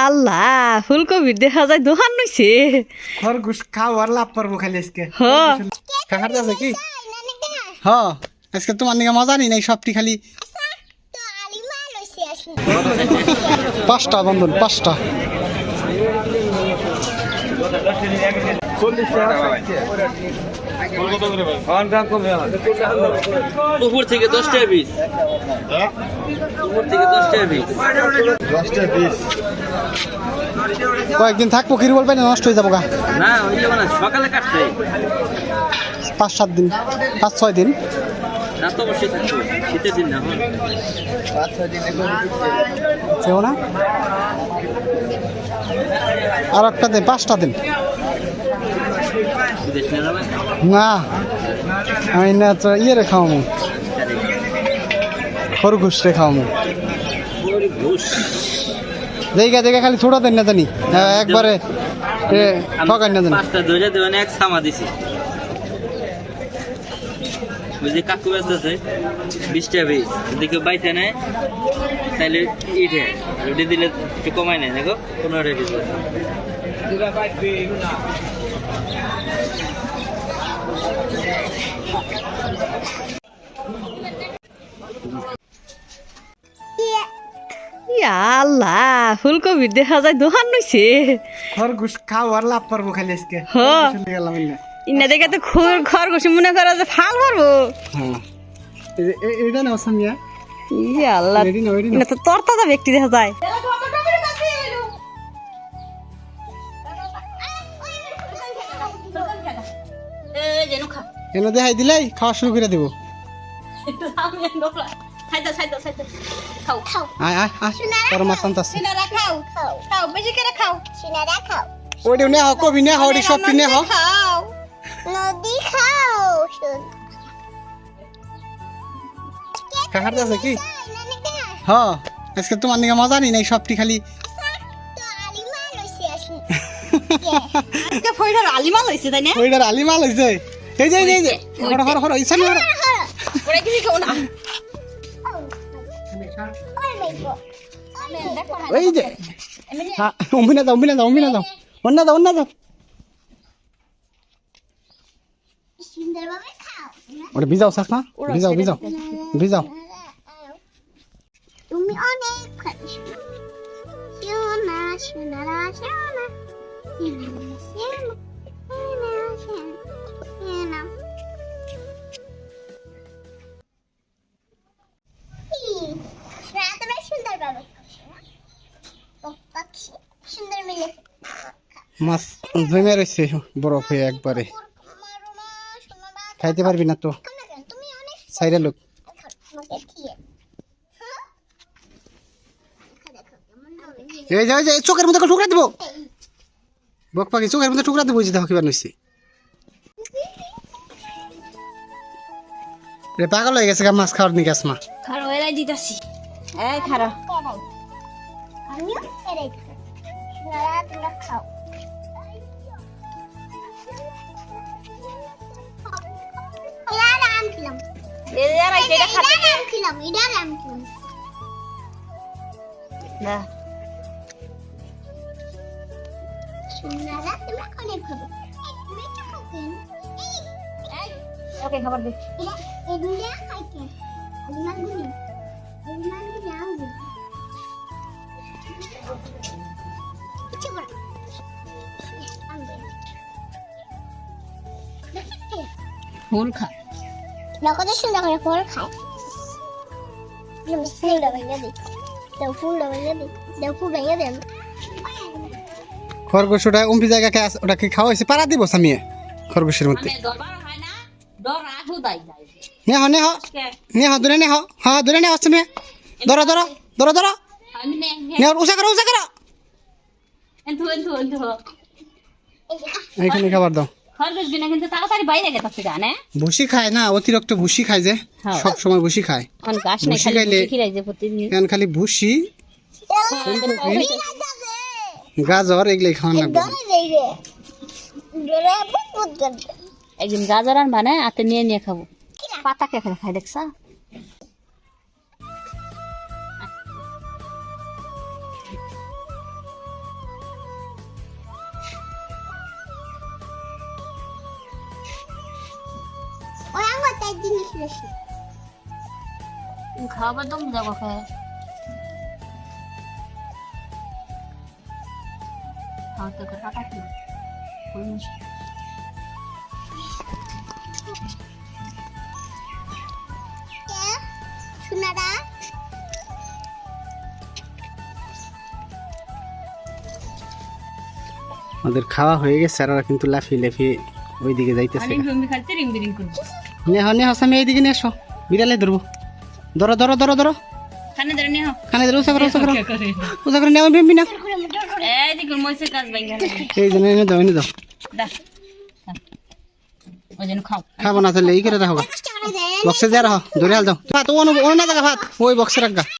আল্লাহ ফুলকপি দেখা যায় দোকান নইছে খরগোশ খাও আর লাভ পারব খালি আজকে। খাখার আছে কি? তাই না নাকি না হ। আজকে তোমার নিকে মজা নেই নাই সবটি খালি? আচ্ছা পাঁচটা বন্ধন পাঁচটা। উপর থেকে দশ টাকা পিস উপর থেকে দশ টাকা পিস কয়েকদিন থাকব কি বলবে না নষ্ট হয়ে যাব গা। না সকালে কাটছে। পাঁচ সাত দিন পাঁচ ছয় দিন। রাত অবশ্যই থাকবে শীতের দিন না হ্যাঁ। সেও না? আর একটা দিন পাঁচটা দিন। না আমি না তো ইয়ে রে খাওয়ামু। খরগোশ রে খাওয়ামু। জায়গা জায়গা খালি ছোড়া দেন না জানি। হ্যাঁ, একবারে ঠকান না জানি। পাঁচটা ধরে দেবেন এক সামা দিছি। ওই যে কাকু ব্যস্ত আছে বিশ টাকা পিস যদি কেউ বাইতে নেয় তাহলে ইটে রুটি দিলে একটু কমাই নেয় দেখো পনেরো পিস আল্লাহ ফুলকপি দেখা যায় দোকান নইছে খরগোশ খাও আর লাভ পারব খালি আজকে। হ। ইন্না। ইনা দেখে তো খুর ঘর মনে করো যে ফাল পারব হ্যাঁ। এটা না সামিয়া। ইয়া আল্লাহ না না তো তরতাজা ব্যক্তি দেখা যায়। এনে দেখাই দিলাই খাওয়া শুরু করে দেবো। খাও আয় আয় আয় তোর মা শান্ত আছে খাও কাকার আছে কি? তাই না নাকি না হ আজকে তোমার নিকে মজা নেই নাই সবটি খালি? আজকে ফইডার তাই না? এই যে এই যে, হর হর হর ইসানি হর। ওরা কিছু খাও না ওই যে হ্যাঁ যাও অম্বিনা যাও অন্য যাও অন্য যাও সুন্দরভাবে খাও ওটা ভিজাও শাক না ভিজাও ভিজাও। ভিজাও। তুমি অনেক সোনা সোনারা সোনা মাছ জমে রয়েছে বরফ হয়ে একবারে। খাইতে পারবি না তো। তুমি অনেক সাইডে লোক হ্যাঁ এই যে এই চোখের মধ্যে টুকরা দিব। বক পাখি চোখের মধ্যে টুকরা দিব যে দেখো কিবার নইছে রে পাগল হয়ে গেছে গা মাছ খাওয়ার খারো এলাই দিতাছি। এই খারো। আমিও এটাই খাই তোমরা খাও। আর এটা খাতে এটা খেলাম এটা আম খেলাম না। সোনারা তোমরা অনেক খাবে তুমি একটু খাবেন ওকে খাবার দে। এটা এগুলো খাইতে আলিমাগুলি আলিমাগুলি ফুল খা। কত সুন্দর করে ফল খায় ফুলটা ভেঙে দিই দেও ফুলটা ভেঙে দিই দেও ফুল ভেঙে দেন খরগোশ ওটা উম্পি জায়গা কে ওটা কি খাওয়া হয়েছে পাড়া দিব সামিয়ে খরগোশের মধ্যে। দরবার হয় না ডর আঠু দাই যায়। নে হ নে হ নে হ দূরে নে হ হ্যাঁ দূরে নে হচ্ছে মেয়ে। ধরো ধরো ধরো ধরো। আমি নে নে উষা করো উষা করো। এন্টু খাবার দাও। খরগোশ বিনা কিন্তু তাড়াতাড়ি বাইরে গেছে গানে ভুসি খায় না অতিরিক্ত ভুসি খায় যে হ্যাঁ। সব সময় ভুসি খায়। খালি যে প্রতিদিন। ভুসি গাজর এগুলাই খাওয়ান লাগবে। একদিন গাজর আর মানে আতে নিয়ে নিয়ে খাব। পাতা কে খাই দেখছা? জিনিস বেশি খাবার দম যাব খায় হাতে করে কাটা কি কে সোনারা আমাদের খাওয়া হয়ে গেছে আর কিন্তু লাফিয়ে লাফিয়ে ওইদিকে যাইতেছে। রিং করব নেহ নেহ সামি এই দিকে নিয়ে এসো। বিড়ালে ধরবো। ধরো ধরো ধরো ধরো। খানে ধরে নিও খানে ধরো উষা করো উষা করো। উষা করে নেওয়া বেম্বি না এই দেখুন মইছে কাজ বাইঙ্গা এই জন্য এনে দাও এনে দাও। দা। ওই খাব না তাহলে এই করে রাখো বক্সে যা রাখো ধরে হাল দাও। ভাত ও না জায়গা ভাত ওই বক্সে রাখা